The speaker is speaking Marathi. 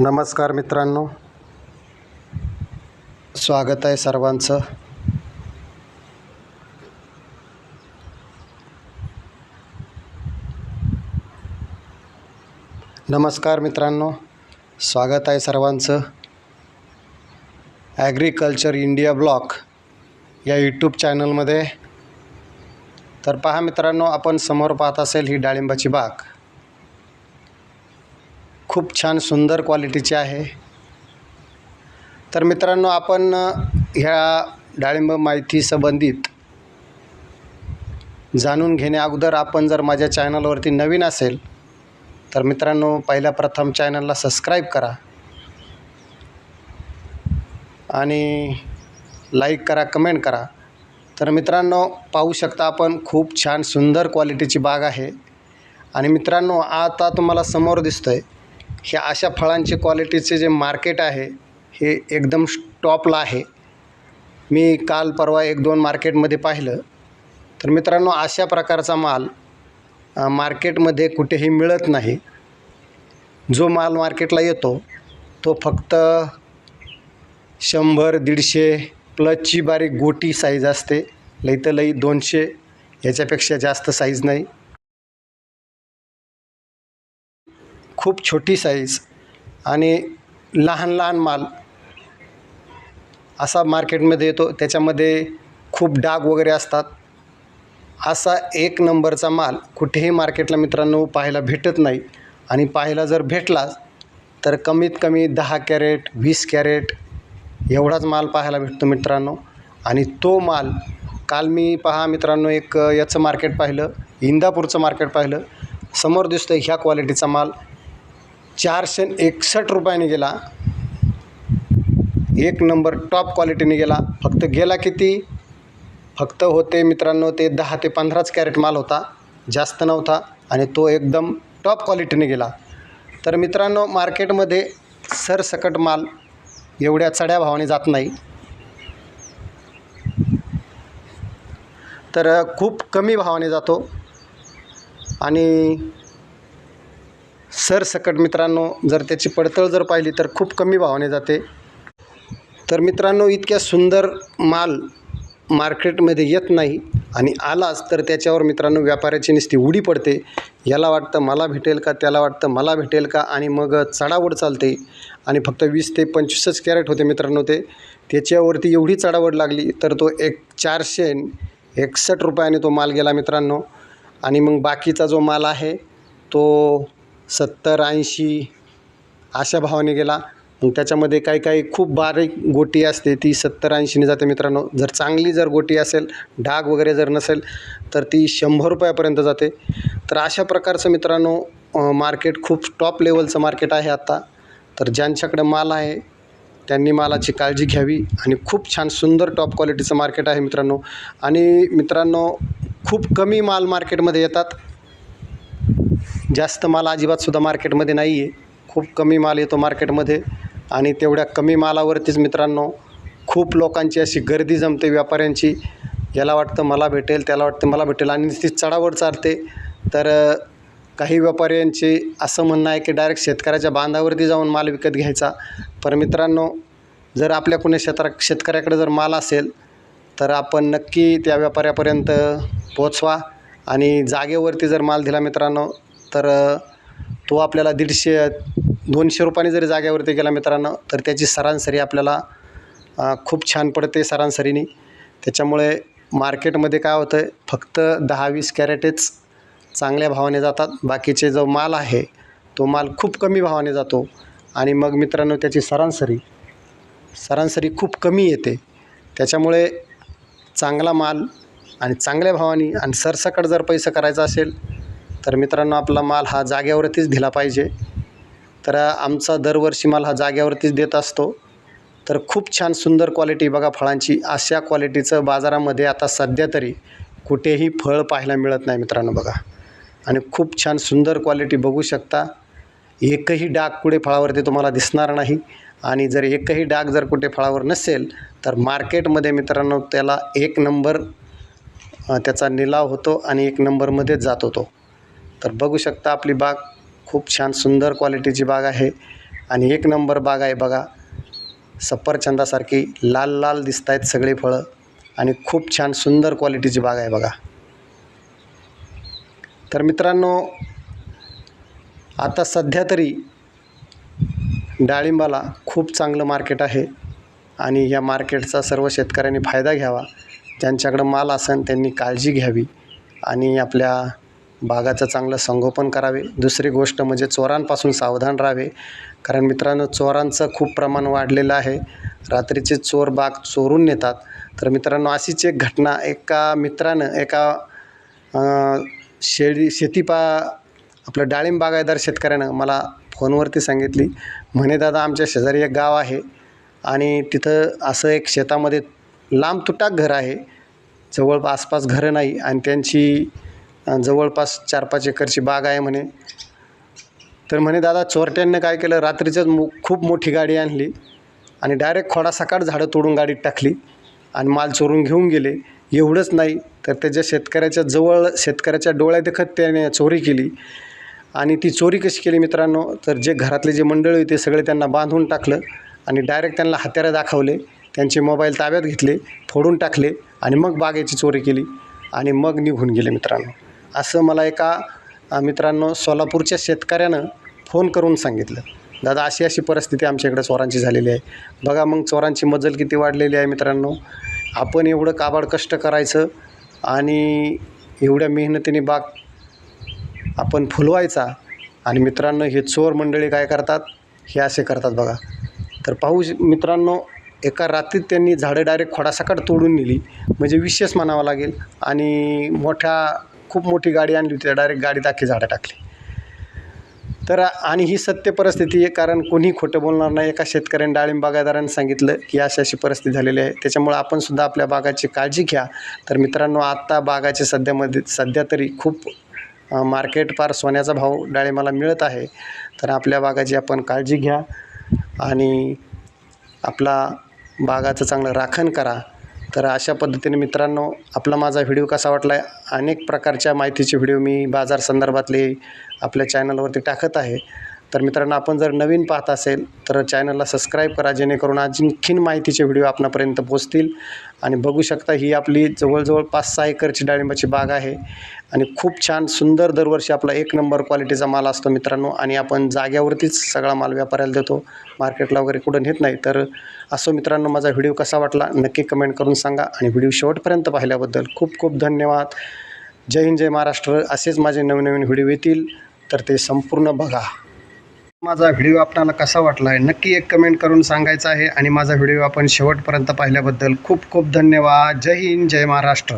नमस्कार मित्रांनो. स्वागत आहे सर्वांचं. नमस्कार मित्रांनो. स्वागत आहे सर्वांचं. ॲग्रिकल्चर इंडिया ब्लॉक या यूट्यूब चॅनलमध्ये तर पहा मित्रांनो आपण समोर पाहत असेल ही डाळिंबाची बाग. खूप छान सुंदर क्वालिटीची आहे. तर मित्रांनो आपण ह्या डाळिंब माहिती संबंधित जाणून घेण्या अगोदर आपण जर माझ्या चॅनलवरती नवीन असेल तर मित्रांनो पहिल्या प्रथम चॅनलला सबस्क्राईब करा. आणि लाईक करा कमेंट करा. तर मित्रांनो पाहू शकता आपण खूप छान सुंदर क्वालिटीची बाग आहे. आणि मित्रांनो आता तुम्हाला समोर दिसतं आहे ह्या अशा फळांचे क्वालिटीचे जे मार्केट आहे हे एकदम टॉपला आहे. मी काल परवा एक दोन मार्केटमध्ये पाहिलं. तर मित्रांनो अशा प्रकारचा माल मार्केटमध्ये कुठेही मिळत नाही. जो माल मार्केटला येतो तो फक्त शंभर दीडशे प्लसची बारीक गोटी साईज असते. लई तर लई दोनशे याच्यापेक्षा जास्त साईज नाही. खूप छोटी साईज आणि लहान लहान माल असा मार्केटमध्ये येतो. त्याच्यामध्ये खूप डाग वगैरे असतात. असा एक नंबरचा माल कुठेही मार्केटला मित्रांनो पाहायला भेटत नाही. आणि पाहायला जर भेटला तर कमीत कमी दहा कॅरेट वीस कॅरेट एवढाच माल पाहायला भेटतो मित्रांनो. आणि तो माल काल मी पहा मित्रांनो एक याचं मार्केट पाहिलं इंदापूरचं मार्केट पाहिलं. समोर दिसतं ह्या क्वालिटीचा माल. चारशे एकसष्ट रुपयाने गेला. एक नंबर टॉप क्वालिटीने गेला. फक्त गेला किती? फक्त होते मित्रांनो ते दहा ते पंधराच कॅरेट माल होता. जास्त नव्हता आणि तो एकदम टॉप क्वालिटीने गेला. तर मित्रांनो मार्केटमध्ये सरसकट माल एवढ्या चढ्या भावाने जात नाही. तर खूप कमी भावाने जातो. आणि सरसकट मित्रांनो जर त्याची पडतळ जर पाहिली तर खूप कमी भावाने जाते. तर मित्रांनो इतक्या सुंदर माल मार्केटमध्ये येत नाही आणि आलाच तर त्याच्यावर मित्रांनो व्यापाऱ्याची निस्ती उडी पडते. याला वाटतं मला भेटेल का त्याला वाटतं मला भेटेल का आणि मग चढावड चालते. आणि फक्त वीस ते पंचवीसच कॅरेट होते मित्रांनो ते. त्याच्यावरती एवढी चढावड लागली तर तो एक चारशे एकसष्ट रुपयाने तो माल गेला मित्रांनो. आणि मग बाकीचा जो माल आहे तो सत्तर ऐंशी अशा भावाने गेला. मग त्याच्यामध्ये काही काही खूप बारीक गोटी असते ती सत्तर ऐंशीने जाते मित्रांनो. जर चांगली जर गोटी असेल डाग वगैरे जर नसेल तर ती शंभर रुपयापर्यंत जाते. तर अशा प्रकारचं मित्रांनो मार्केट खूप टॉप लेवलचं मार्केट आहे आत्ता तर ज्यांच्याकडे माल आहे त्यांनी मालाची काळजी घ्यावी आणि खूप छान सुंदर टॉप क्वालिटीचं मार्केट आहे मित्रांनो. आणि मित्रांनो खूप कमी माल मार्केटमध्ये येतात. जास्त माल अजिबातसुद्धा मार्केटमध्ये नाही आहे खूप कमी माल येतो मार्केटमध्ये. आणि तेवढ्या कमी मालावरतीच मित्रांनो खूप लोकांची अशी गर्दी जमते व्यापाऱ्यांची. याला वाटतं मला भेटेल त्याला वाटतं मला भेटेल. आणि ती चढावड चालते. तर काही व्यापाऱ्यांचे असं म्हणणं आहे की डायरेक्ट शेतकऱ्याच्या बांधावरती जाऊन माल विकत घ्यायचा. पर मित्रांनो जर आपल्या कुणी शेतरा शेतकऱ्याकडे जर माल असेल तर आपण नक्की त्या व्यापाऱ्यापर्यंत पोचवा आणि जागेवरती जर माल दिला मित्रांनो तर तो आपल्याला दीडशे दोनशे रुपयाने जरी जाग्यावरती गेला मित्रांनो तर त्याची सरासरी आपल्याला खूप छान पडते सरासरीने. त्याच्यामुळे मार्केटमध्ये काय होतं आहे फक्त दहा वीस कॅरेटेच चांगल्या भावाने जातात. बाकीचे जो माल आहे तो माल खूप कमी भावाने जातो. आणि मग मित्रांनो त्याची सरासरी सरासरी खूप कमी येते. त्याच्यामुळे चांगला माल आणि चांगल्या भावाने आणि सरसकट जर पैसा करायचा असेल तर मित्रांनो आपला माल हा जाग्यावरतीच दिला पाहिजे. तर आमचा दरवर्षी माल हा जाग्यावरतीच देत असतो. तर खूप छान सुंदर क्वालिटी बघा फळांची. अशा क्वालिटीचं बाजारामध्ये आता सध्या तरी कुठेही फळ पाहायला मिळत नाही मित्रांनो बघा. आणि खूप छान सुंदर क्वालिटी बघू शकता. एकही डाग कुठे फळावरती तुम्हाला दिसणार नाही. आणि जर एकही डाग जर कुठे फळावर नसेल तर मार्केटमध्ये मित्रांनो त्याला एक नंबर त्याचा निलाव होतो आणि एक नंबरमध्येच जात होतो. तर बघू शकता आपली बाग खूप छान सुंदर क्वालिटीची बाग आहे. आणि एक नंबर बाग आहे बघा. सफरचंदासारखी लाल लाल दिसत आहेत सगळी फळं. आणि खूप छान सुंदर क्वालिटीची बाग आहे बघा. तर मित्रांनो आता सध्या तरी डाळिंबाला खूप चांगलं मार्केट आहे. आणि या मार्केटचा सर्व शेतकऱ्यांनी फायदा घ्यावा. ज्यांच्याकडं माल असेल त्यांनी काळजी घ्यावी. आणि आपल्या बागाचं चांगलं संगोपन करावे. दुसरी गोष्ट म्हणजे चोरांपासून सावधान राहावे. कारण मित्रांनो चोरांचं खूप प्रमाण वाढलेलं आहे. रात्रीचे चोर बाग चोरून नेतात. तर मित्रांनो अशीच एक घटना एका मित्रानं एका शेळी शेतीपा आपलं डाळिंब बागायदार शेतकऱ्यानं मला फोनवरती सांगितली. म्हणे दादा आमच्या शेजारी एक गाव आहे आणि तिथं असं एक शेतामध्ये लांब तुटाक घर आहे. जवळ आसपास घरं नाही आणि त्यांची जवळपास चार पाच एकरची बाग आहे म्हणे. तर म्हणे दादा चोरट्यांनी काय केलं? रात्रीच्याच मो खूप मोठी गाडी आणली आणि डायरेक्ट खोडासकाट झाडं तोडून गाडीत टाकली आणि माल चोरून घेऊन गेले. एवढंच नाही तर त्याच्या शेतकऱ्याच्या जवळ शेतकऱ्याच्या डोळ्यादेखत त्याने चोरी केली आणि ती चोरी कशी केली मित्रांनो? तर जे घरातले जे मंडळी होते सगळे त्यांना बांधून टाकलं आणि डायरेक्ट त्यांना हत्यारं दाखवले. त्यांचे मोबाईल ताब्यात घेतले फोडून टाकले आणि मग बागेची चोरी केली आणि मग निघून गेले मित्रांनो. असं मला एका मित्रांनो सोलापूरच्या शेतकऱ्यानं फोन करून सांगितलं. दादा अशी अशी परिस्थिती आमच्या इकडं चोरांची झालेली आहे. बघा मग चोरांची मजल किती वाढलेली आहे मित्रांनो. आपण एवढं काबाड कष्ट करायचं आणि एवढ्या मेहनतीने बाग आपण फुलवायचा आणि मित्रांनो हे चोर मंडळी काय करतात हे असे करतात बघा. तर पाहू मित्रांनो एका रात्रीत त्यांनी झाडं डायरेक्ट खोडासकट तोडून नेली. म्हणजे विशेष म्हणावं लागेल. आणि मोठ्या खूप मोठी गाडी आणली होती डायरेक्ट गाडीत दाखी झाडं टाकली. तर आणि ही सत्य परिस्थिती आहे कारण कोणी खोटं बोलणार नाही. एका शेतकऱ्याने डाळिंब बागायदारांनी सांगितलं की अशी अशी परिस्थिती झालेली आहे. त्याच्यामुळं आपण सुद्धा आपल्या बागाची काळजी घ्या. तर मित्रांनो आत्ता बागाचे सध्यामध्ये सध्या तरी खूप मार्केट पार सोन्याचा भाव डाळिंबाला मिळत आहे. तर आपल्या बागाची आपण काळजी घ्या आणि आपला बागाचं चांगलं राखण करा. तर अशा पद्धतीने मित्रांनो आपला माझा व्हिडिओ कसा वाटला आहे अनेक प्रकारच्या माहितीचे व्हिडिओ मी बाजार संदर्भातले आपल्या चॅनलवरती टाकत आहे. तर मित्रांनो आपण जर नवीन पाहत असेल तर चॅनलला सबस्क्राईब करा जेणेकरून आणखीन माहितीचे व्हिडिओ आपणापर्यंत पोचतील आणि बघू शकता ही आपली जवळजवळ पाच सहा एकरची डाळिंबाची बाग आहे. आणि खूप छान सुंदर दरवर्षी आपला एक नंबर क्वालिटीचा माल असतो मित्रांनो. आणि आपण जाग्यावरतीच सगळा माल व्यापाऱ्याला देतो. मार्केटला वगैरे कुठं नेत नाही. तर असो मित्रांनो माझा व्हिडिओ कसा वाटला नक्की कमेंट करून सांगा. आणि व्हिडिओ शेवटपर्यंत पाहिल्याबद्दल खूप खूप धन्यवाद. जय हिंद जय महाराष्ट्र. असेच माझे नवीन नवीन व्हिडिओ येतील. तर ते संपूर्ण बघा. माझा व्हिडिओ आपणाला कसा वाटला आहे नक्की एक कमेंट करून सांगायचा आहे. आणि माझा व्हिडिओ आपण शेवटपर्यंत पाहिल्याबद्दल खूप खूप धन्यवाद. जय हिंद जय महाराष्ट्र.